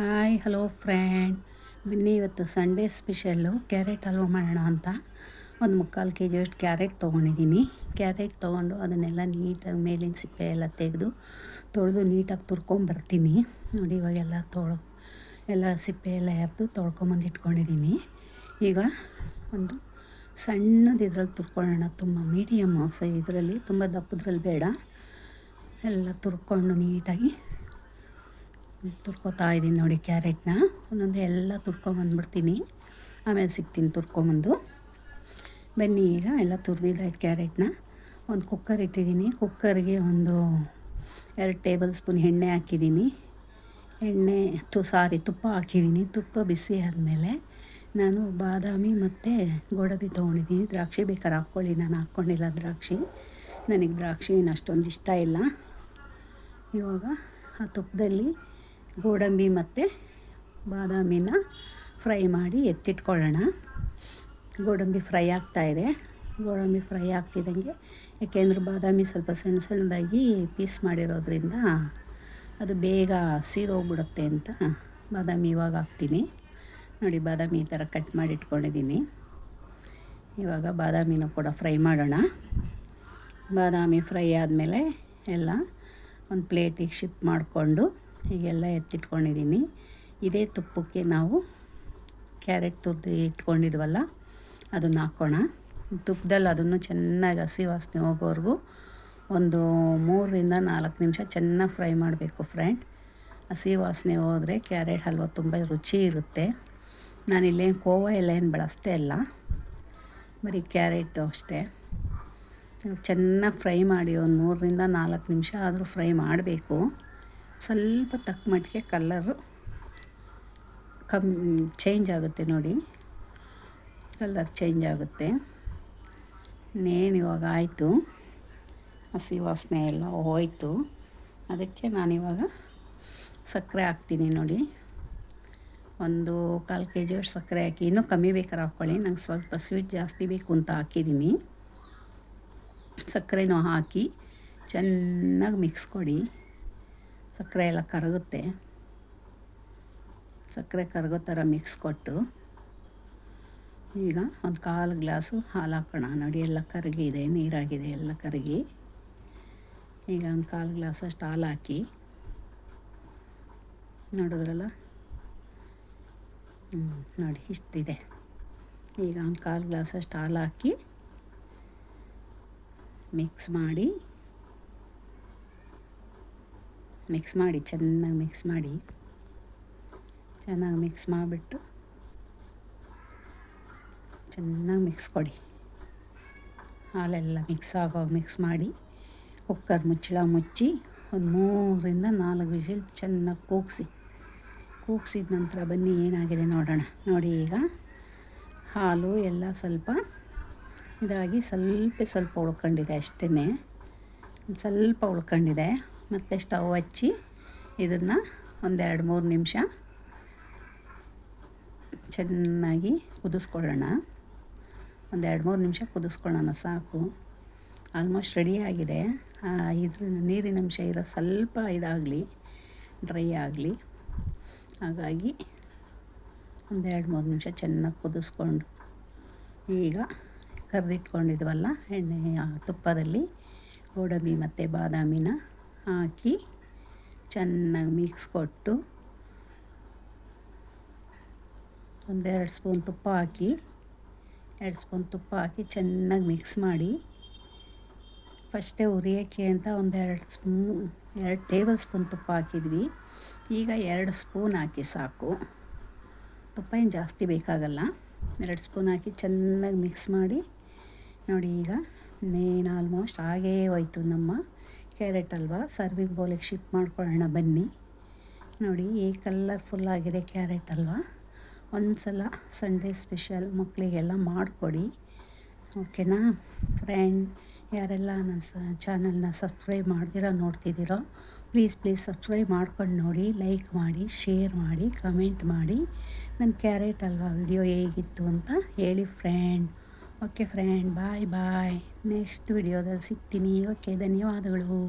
Hi hello friend ಬನ್ನಿ ಇವತ್ತು Sunday special carrot halwa ಮಾಡೋಣ ಅಂತ. ಒಂದು ಮುಕ್ಕಾಲು ಕೆ ಜಿಯಷ್ಟು ಕ್ಯಾರೆಟ್ ತೊಗೊಂಡಿದ್ದೀನಿ. ಕ್ಯಾರೆಟ್ ತೊಗೊಂಡು ಅದನ್ನೆಲ್ಲ ನೀಟಾಗಿ ಮೇಲಿನ ಸಿಪ್ಪೆ ಎಲ್ಲ ತೆಗೆದು ತೊಳೆದು ನೀಟಾಗಿ ತುರ್ಕೊಂಬರ್ತೀನಿ ನೋಡಿ ಇವಾಗೆಲ್ಲ ತೊಳ, ಎಲ್ಲ ಸಿಪ್ಪೆ ಎಲ್ಲ ಎರೆದು ತೊಳ್ಕೊಂಬಂದು ಇಟ್ಕೊಂಡಿದ್ದೀನಿ. ಈಗ ಒಂದು ಸಣ್ಣದು ಇದ್ರಲ್ಲಿ ತುರ್ಕೊಳ್ಳೋಣ. ತುಂಬ ಮೀಡಿಯಮ್ ಇದರಲ್ಲಿ, ತುಂಬ ದಪ್ಪದ್ರಲ್ಲಿ ಬೇಡ. ಎಲ್ಲ ತುರ್ಕೊಂಡು ನೀಟಾಗಿ ತುರ್ಕೋತಾ ಇದ್ದೀನಿ ನೋಡಿ ಕ್ಯಾರೆಟ್ನ. ಒಂದೊಂದು ಎಲ್ಲ ತುರ್ಕೊಂಬಂದ್ಬಿಡ್ತೀನಿ ಆಮೇಲೆ ಸಿಗ್ತೀನಿ ತುರ್ಕೊಂಬಂದು. ಬನ್ನಿ ಈಗ ಎಲ್ಲ ತುರಿದಿದ್ದಾಯ್ತು ಕ್ಯಾರೆಟ್ನ. ಒಂದು ಕುಕ್ಕರ್ ಇಟ್ಟಿದ್ದೀನಿ. ಕುಕ್ಕರ್ಗೆ ಒಂದು ಎರಡು ಟೇಬಲ್ ಸ್ಪೂನ್ ಎಣ್ಣೆ ಹಾಕಿದ್ದೀನಿ. ಎಣ್ಣೆ ತು, ಸಾರಿ, ತುಪ್ಪ ಹಾಕಿದ್ದೀನಿ. ತುಪ್ಪ ಬಿಸಿ ಆದಮೇಲೆ ನಾನು ಬಾದಾಮಿ ಮತ್ತು ಗೋಡಂಬಿ ತೊಗೊಂಡಿದ್ದೀನಿ. ದ್ರಾಕ್ಷಿ ಬೇಕಾದ್ರೆ ಹಾಕ್ಕೊಳ್ಳಿ. ನಾನು ಹಾಕ್ಕೊಂಡಿಲ್ಲ ದ್ರಾಕ್ಷಿ. ನನಗೆ ದ್ರಾಕ್ಷಿ ಅಷ್ಟೊಂದು ಇಷ್ಟ ಇಲ್ಲ. ಇವಾಗ ಆ ತುಪ್ಪದಲ್ಲಿ ಗೋಡಂಬಿ ಮತ್ತು ಬಾದಾಮಿನ ಫ್ರೈ ಮಾಡಿ ಎತ್ತಿಟ್ಕೊಳ್ಳೋಣ. ಗೋಡಂಬಿ ಫ್ರೈ ಆಗ್ತಾಯಿದೆ ಗೋಡಂಬಿ ಫ್ರೈ ಆಗ್ತಿದ್ದಂಗೆ ಯಾಕೆಂದ್ರೆ ಬಾದಾಮಿ ಸ್ವಲ್ಪ ಸಣ್ಣ ಸಣ್ಣದಾಗಿ ಪೀಸ್ ಮಾಡಿರೋದ್ರಿಂದ ಅದು ಬೇಗ ಸೀದೋಗ್ಬಿಡುತ್ತೆ ಅಂತ ಬಾದಾಮಿ ಇವಾಗ ಹಾಕ್ತೀನಿ. ನೋಡಿ, ಬಾದಾಮಿ ಈ ಥರ ಕಟ್ ಮಾಡಿ ಇಟ್ಕೊಂಡಿದ್ದೀನಿ. ಇವಾಗ ಬಾದಾಮಿನೂ ಕೂಡ ಫ್ರೈ ಮಾಡೋಣ. ಬಾದಾಮಿ ಫ್ರೈ ಆದಮೇಲೆ ಎಲ್ಲ ಒಂದು ಪ್ಲೇಟಿಗೆ ಶಿಫ್ಟ್ ಮಾಡಿಕೊಂಡು ಹೀಗೆಲ್ಲ ಎತ್ತಿಟ್ಕೊಂಡಿದ್ದೀನಿ. ಇದೇ ತುಪ್ಪಕ್ಕೆ ನಾವು ಕ್ಯಾರೆಟ್ ತುರ್ದು ಇಟ್ಕೊಂಡಿದ್ವಲ್ಲ, ಅದನ್ನು ಹಾಕ್ಕೋಣ ತುಪ್ಪದಲ್ಲಿ ಅದನ್ನು ಚೆನ್ನಾಗಿ ಹಸಿ ವಾಸನೆ ಹೋಗೋವರೆಗೂ ಒಂದು ಮೂರರಿಂದ ನಾಲ್ಕು ನಿಮಿಷ ಚೆನ್ನಾಗಿ ಫ್ರೈ ಮಾಡಬೇಕು ಫ್ರೆಂಡ್. ಹಸಿ ವಾಸನೆ ಹೋದರೆ ಕ್ಯಾರೆಟ್ ಹಲ್ವ ತುಂಬ ರುಚಿ ಇರುತ್ತೆ. ನಾನು ಇಲ್ಲೇನು ಕೋವಾ ಎಲ್ಲ ಏನು ಬಳಸ್ತೇ ಇಲ್ಲ, ಬರೀ ಕ್ಯಾರೆಟು ಅಷ್ಟೇ. ಚೆನ್ನಾಗಿ ಫ್ರೈ ಮಾಡಿ ಒಂದು ಮೂರರಿಂದ ನಾಲ್ಕು ನಿಮಿಷ ಆದರೂ ಫ್ರೈ ಮಾಡಬೇಕು. ಸ್ವಲ್ಪ ತಕ್ಕ ಮಟ್ಟಿಗೆ ಕಲ್ಲರು ಕಮ್ ಚೇಂಜ್ ಆಗುತ್ತೆ ನೋಡಿ. ಕಲ್ಲರ್ ಚೇಂಜ್ ಆಗುತ್ತೆ. ಇನ್ನೇನು ಇವಾಗ ಆಯಿತು? ಹಸಿ ವಾಸನೆ ಎಲ್ಲ ಹೋಯಿತು. ಅದಕ್ಕೆ ನಾನಿವಾಗ ಸಕ್ಕರೆ ಹಾಕ್ತೀನಿ ನೋಡಿ. ಒಂದು ಕಾಲು ಕೆ ಜಿಯಷ್ಟು ಸಕ್ಕರೆ ಹಾಕಿ, ಇನ್ನೂ ಕಮ್ಮಿ ಬೇಕಾದ್ರೆ ಹಾಕ್ಕೊಳ್ಳಿ ನಂಗೆ ಸ್ವಲ್ಪ ಸ್ವೀಟ್ ಜಾಸ್ತಿ ಬೇಕು ಅಂತ ಹಾಕಿದ್ದೀನಿ. ಸಕ್ಕರೆನೂ ಹಾಕಿ ಚೆನ್ನಾಗಿ ಮಿಕ್ಸ್ ಕೊಡಿ. ಸಕ್ಕರೆ ಎಲ್ಲ ಕರಗುತ್ತೆ. ಸಕ್ಕರೆ ಕರಗೋ ಥರ ಮಿಕ್ಸ್ ಕೊಟ್ಟು ಈಗ ಒಂದು ಕಾಲು ಗ್ಲಾಸು ಹಾಲು ಹಾಕೋಣ. ನೋಡಿ, ಎಲ್ಲ ಕರಗಿದೆ ನೀರಾಗಿದೆ, ಎಲ್ಲ ಕರಗಿ. ಈಗ ಒಂದು ಕಾಲು ಗ್ಲಾಸಷ್ಟು ಹಾಲು ಹಾಕಿ ನೋಡಿದ್ರಲ್ಲ? ಹ್ಞೂ ನೋಡಿ, ಇಷ್ಟಿದೆ. ಈಗ ಒಂದು ಕಾಲು ಗ್ಲಾಸ್ ಅಷ್ಟು ಹಾಲು ಹಾಕಿ ಮಿಕ್ಸ್ ಮಾಡಿ ಮಿಕ್ಸ್ ಮಾಡಿ, ಚೆನ್ನಾಗಿ ಮಿಕ್ಸ್ ಮಾಡಿ, ಚೆನ್ನಾಗಿ ಮಿಕ್ಸ್ ಮಾಡಿಬಿಟ್ಟು ಚೆನ್ನಾಗಿ ಮಿಕ್ಸ್ ಕೊಡಿ. ಹಾಲೆಲ್ಲ ಮಿಕ್ಸ್ ಆಗೋವಾಗ ಮಿಕ್ಸ್ ಮಾಡಿ ಕುಕ್ಕರ್ ಮುಚ್ಚಳ ಮುಚ್ಚಿ ಒಂದು ಮೂರರಿಂದ ನಾಲ್ಕು ವಿಷಲ್ ಚೆನ್ನಾಗಿ ಕೂಗಿಸಿ. ಕೂಗಿಸಿದ ನಂತರ ಬನ್ನಿ ಏನಾಗಿದೆ ನೋಡೋಣ. ನೋಡಿ ಈಗ ಹಾಲು ಎಲ್ಲ ಸ್ವಲ್ಪ ಇದಾಗಿ ಸ್ವಲ್ಪ ಸ್ವಲ್ಪ ಉಳ್ಕೊಂಡಿದೆ ಅಷ್ಟೇ ಸ್ವಲ್ಪ ಉಳ್ಕೊಂಡಿದೆ. ಮತ್ತು ಸ್ಟವ್ ಹಚ್ಚಿ ಇದನ್ನು ಒಂದೆರಡು ಮೂರು ನಿಮಿಷ ಚೆನ್ನಾಗಿ ಕುದಿಸ್ಕೊಳ್ಳೋಣ. ಒಂದೆರಡು ಮೂರು ನಿಮಿಷ ಕುದಿಸ್ಕೊಳ್ಳೋಣ ಸಾಕು. ಆಲ್ಮೋಸ್ಟ್ ರೆಡಿಯಾಗಿದೆ ಇದ್ರ ನೀರಿನ ಅಂಶ ಇರೋ ಸ್ವಲ್ಪ ಇದಾಗಲಿ, ಡ್ರೈ ಆಗಲಿ. ಹಾಗಾಗಿ ಒಂದೆರಡು ಮೂರು ನಿಮಿಷ ಚೆನ್ನಾಗಿ ಕುದಿಸ್ಕೊಂಡು, ಈಗ ಕರೆದಿಟ್ಕೊಂಡಿದ್ವಲ್ಲ ಎಣ್ಣೆ ತುಪ್ಪದಲ್ಲಿ ಗೋಡಂಬಿ ಮತ್ತು ಬಾದಾಮಿನ ಹಾಕಿ ಚೆನ್ನಾಗಿ ಮಿಕ್ಸ್ ಕೊಟ್ಟು ಒಂದೆರಡು ಸ್ಪೂನ್ ತುಪ್ಪ ಹಾಕಿ, ಎರಡು ಸ್ಪೂನ್ ತುಪ್ಪ ಹಾಕಿ ಚೆನ್ನಾಗಿ ಮಿಕ್ಸ್ ಮಾಡಿ. ಫಸ್ಟೇ ಉರಿಯೋಕ್ಕೆ ಅಂತ ಒಂದೆರಡು ಸ್ಪೂನ್, ಎರಡು ಟೇಬಲ್ ಸ್ಪೂನ್ ತುಪ್ಪ ಹಾಕಿದ್ವಿ. ಈಗ ಎರಡು ಸ್ಪೂನ್ ಹಾಕಿ ಸಾಕು. ತುಪ್ಪ ಏನು ಜಾಸ್ತಿ ಬೇಕಾಗಲ್ಲ. ಎರಡು ಸ್ಪೂನ್ ಹಾಕಿ ಚೆನ್ನಾಗಿ ಮಿಕ್ಸ್ ಮಾಡಿ. ನೋಡಿ ಈಗ ಮೇನ್ ಆಲ್ಮೋಸ್ಟ್ ಹಾಗೇ ಹೋಯ್ತು ನಮ್ಮ ಕ್ಯಾರೆಟ್ ಅಲ್ವಾ? ಸರ್ವಿಂಗ್ ಬೌಲಿಗೆ ಶಿಫ್ಟ್ ಮಾಡ್ಕೊಳ್ಳೋಣ, ಬನ್ನಿ. ನೋಡಿ, ಈ ಕಲರ್ಫುಲ್ಲಾಗಿದೆ ಕ್ಯಾರೆಟ್ ಅಲ್ವಾ? ಒಂದು ಸಲ ಸಂಡೇ ಸ್ಪೆಷಲ್ ಮಕ್ಕಳಿಗೆಲ್ಲ ಮಾಡಿಕೊಡಿ ಓಕೆನಾ ಫ್ರೆಂಡ್ ಯಾರೆಲ್ಲ ನನ್ನ ಚಾನಲ್ನ ಸಬ್ಸ್ಕ್ರೈಬ್ ಮಾಡ್ದಿರೋ, ನೋಡ್ತಿದ್ದೀರೋ ಪ್ಲೀಸ್ ಪ್ಲೀಸ್ ಸಬ್ಸ್ಕ್ರೈಬ್ ಮಾಡ್ಕೊಂಡು ನೋಡಿ ಲೈಕ್ ಮಾಡಿ ಶೇರ್ ಮಾಡಿ ಕಮೆಂಟ್ ಮಾಡಿ. ನನ್ನ ಕ್ಯಾರೆಟ್ ಅಲ್ವಾ ವಿಡಿಯೋ ಹೇಗಿತ್ತು ಅಂತ ಹೇಳಿ friend okay friend bye bye next ವಿಡಿಯೋದಲ್ಲಿ ಸಿಗ್ತೀನಿ. ಓಕೆ ಧನ್ಯವಾದಗಳು.